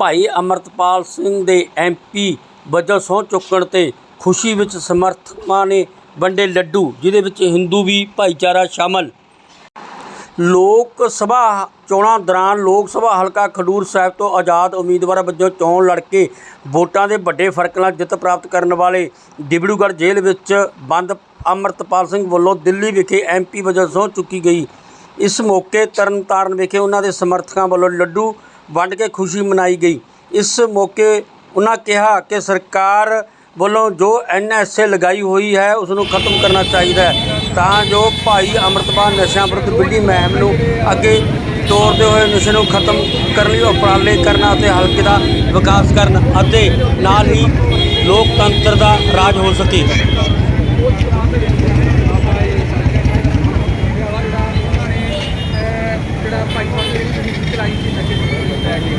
ਭਾਈ ਅਮਰਤਪਾਲ ਸਿੰਘ ਦੇ ਐਮਪੀ ਵਜੋਂ ਸਹੁੰ ਚੁੱਕਣ ਤੇ ਖੁਸ਼ੀ ਵਿੱਚ ਸਮਰਥਕਾਂ ਨੇ ਵੰਡੇ ਲੱਡੂ, ਜਿਹਦੇ ਵਿੱਚ ਹਿੰਦੂ ਵੀ ਭਾਈਚਾਰਾ ਸ਼ਾਮਲ। ਲੋਕ ਸਭਾ ਚੋਣਾਂ ਦੌਰਾਨ ਲੋਕ ਸਭਾ ਹਲਕਾ ਖਡੂਰ ਸਾਹਿਬ ਤੋਂ ਆਜ਼ਾਦ ਉਮੀਦਵਾਰ ਵਜੋਂ ਚੋਣ ਲੜ ਕੇ ਵੋਟਾਂ ਦੇ ਵੱਡੇ ਫ਼ਰਕ ਨਾਲ ਜਿੱਤ ਪ੍ਰਾਪਤ ਕਰਨ ਵਾਲੇ ਡਿਬੜੂਗੜ੍ਹ ਜੇਲ੍ਹ ਵਿੱਚ ਬੰਦ ਅਮਰਤਪਾਲ ਸਿੰਘ ਵੱਲੋਂ ਦਿੱਲੀ ਵਿਖੇ ਐਮਪੀ ਵਜੋਂ ਸਹੁੰ ਚੁੱਕੀ ਗਈ। ਇਸ ਮੌਕੇ ਤਰਨਤਾਰਨ ਵਿਖੇ ਉਹਨਾਂ ਦੇ ਸਮਰਥਕਾਂ ਵੱਲੋਂ ਲੱਡੂ ਵੰਡ ਕੇ ਖੁਸ਼ੀ ਮਨਾਈ ਗਈ। ਇਸ ਮੌਕੇ ਉਹਨਾਂ ਕਿਹਾ ਕਿ ਸਰਕਾਰ ਵੱਲੋਂ ਜੋ ਐਨਐਸਏ ਲਗਾਈ ਹੋਈ ਹੈ ਉਸ ਨੂੰ ਖਤਮ ਕਰਨਾ ਚਾਹੀਦਾ ਹੈ। ਤਾਂ ਜੋ ਭਾਈ ਅਮਰਤਪਾਲ ਨਸ਼ਿਆਂ ਵਿਰੁੱਧ ਵਿੱਢੀ ਮਹਿਮ ਨੂੰ ਅੱਗੇ ਤੋਰਦੇ ਹੋਏ ਨਸ਼ੇ ਨੂੰ ਖਤਮ ਕਰਨ ਲਈ ਉਪਰਾਲੇ ਕਰਨਾ ਅਤੇ ਹਲਕੇ ਦਾ ਵਿਕਾਸ ਕਰਨ ਅਤੇ ਨਾਲ ਹੀ ਲੋਕਤੰਤਰ ਦਾ ਰਾਜ ਹੋ ਸਕੇ ਜਿਹੜਾ ਭਾਈ ਸਾਹਿਬ ਨੇ ਜਿਹੜੀ ਚਲਾਈ ਸੀ ਨਸ਼ੇ ਨੂੰ ਲੈ ਕੇ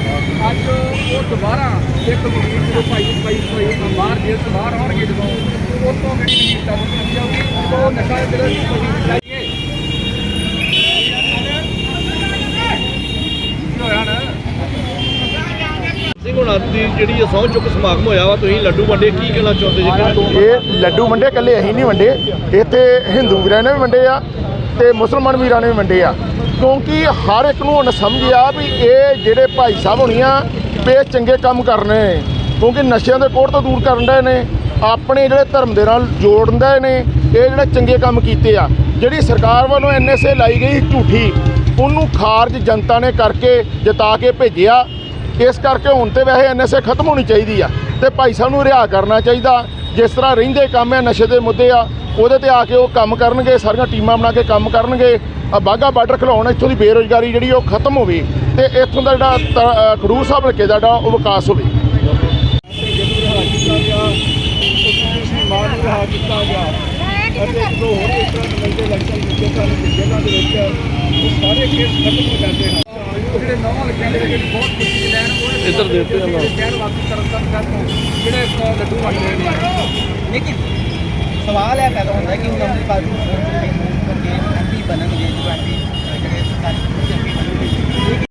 ਅੱਜ ਉਹ ਦੁਬਾਰਾ ਇੱਕ ਮੀਟਿੰਗ ਜਦੋਂ ਭਾਈ ਭਾਈ ਭਾਈ ਬਾਹਰ ਜੇਲ੍ਹ ਤੋਂ ਬਾਹਰ ਆਉਣਗੇ ਜਦੋਂ ਉਹ ਤੋਂ ਜਿਹੜੀ ਮੀਟਿੰਗ ਕਰਨੀ ਚਾਹੀਦੀ ਉਹ ਨਸ਼ਾ ਜਿਹੜਾ ਕੋਈ ਚਾਹੀਏ ਕੀ ਹੋਇਆ ਨਾ ਸਿੰਘ ਹੁਣਾਂ ਦੀ ਜਿਹੜੀ ਇਹ ਸਹੁੰ ਚੁੱਕ ਸਮਾਗਮ ਹੋਇਆ ਵਾ ਤੁਸੀਂ ਲੱਡੂ ਵੰਡੇ ਕੀ ਕਹਿਣਾ ਚਾਹੁੰਦੇ ਜੀ? ਇਹ ਲੱਡੂ ਵੰਡੇ ਇਕੱਲੇ ਅਸੀਂ ਨਹੀਂ ਵੰਡੇ। ਇੱਥੇ ਹਿੰਦੂ ਵੀਰਾਂ ਨੇ ਵੀ ਵੰਡੇ ਆ ਤੇ ਮੁਸਲਮਾਨ ਵੀਰਾਂ ਨੇ ਵੀ ਵੰਡੇ ਆ। ਕਿਉਂਕਿ ਹਰ ਇੱਕ ਨੂੰ ਹੁਣ ਸਮਝ ਆ ਵੀ ਇਹ ਜਿਹੜੇ ਭਾਈ ਸਾਹਿਬ ਹੋਣੀਆਂ ਵੀ ਚੰਗੇ ਕੰਮ ਕਰਨੇ, ਕਿਉਂਕਿ ਨਸ਼ਿਆਂ ਦੇ ਕੋੜ ਤੋਂ ਦੂਰ ਕਰਨ ਦੇ ਨੇ, ਆਪਣੇ ਜਿਹੜੇ ਧਰਮ ਦੇ ਨਾਲ ਜੋੜਨ ਦੇ ਨੇ, ਇਹ ਜਿਹੜੇ ਚੰਗੇ ਕੰਮ ਕੀਤੇ ਆ। ਜਿਹੜੀ ਸਰਕਾਰ ਵੱਲੋਂ ਐਨਐਸਏ ਲਾਈ ਗਈ ਝੂਠੀ, ਉਹਨੂੰ ਖਾਰਜ ਜਨਤਾ ਨੇ ਕਰਕੇ ਜਿਤਾ ਕੇ ਭੇਜਿਆ। ਇਸ ਕਰਕੇ ਹੁਣ ਤੇ ਵੈਸੇ ਐਨਐਸਏ ਖਤਮ ਹੋਣੀ ਚਾਹੀਦੀ ਆ ਤੇ ਭਾਈ ਸਾਹਿਬ ਨੂੰ ਰਿਹਾ ਕਰਨਾ ਚਾਹੀਦਾ। ਜਿਸ ਤਰ੍ਹਾਂ ਰਹਿੰਦੇ ਕੰਮ ਹੈ ਨਸ਼ੇ ਦੇ ਮੁੱਦੇ ਆ, ਉਹਦੇ ਤੇ ਆ ਕੇ ਉਹ ਕੰਮ ਕਰਨਗੇ, ਸਾਰੀਆਂ ਟੀਮਾਂ ਬਣਾ ਕੇ ਕੰਮ ਕਰਨਗੇ। ਆ ਬਾਗਾ ਬਾਰਡਰ ਖਿਲਾਉਣ ਇੱਥੋਂ ਦੀ ਬੇਰੁਜ਼ਗਾਰੀ ਜਿਹੜੀ ਉਹ ਖਤਮ ਹੋਵੇ ਤੇ ਇੱਥੋਂ ਦਾ ਜਿਹੜਾ ਖਡੂਰ ਸਾਹਿਬ ਹਲਕੇ ਦਾ ਜਿਹੜਾ ਉਹ ਵਿਕਾਸ ਹੋਵੇ। ਅਤੇ ਜੋ ਹੋਰ ਇਸ ਤਰ੍ਹਾਂ ਦੇ ਨਸ਼ੇ ਲੱਗਦੇ ਜਿੱਥੇ ਸਾਨੂੰ ਜੇਲ੍ਹਾਂ ਦੇ ਵਿੱਚ ਉਹ ਸਾਰੇ ਕੇਸ ਖਤਮ ਹੋ ਜਾਂਦੇ ਹਨ ਉਹ ਜਿਹੜੇ ਨੌਂ ਦੇ ਵਿੱਚ ਬਹੁਤ ਲੈਣ ਉਹ ਇੱਧਰ ਕਰਨ ਲੱਡੂ ਵੰਡ ਰਹੇ ਨੇ ਲੇਕਿਨ ਸਵਾਲ ਇਹ ਪੈਦਾ ਹੁੰਦਾ ਕਿ ਹੁਣ ਅੰਮ੍ਰਿਤਪਾਲ ਸਿੰਘ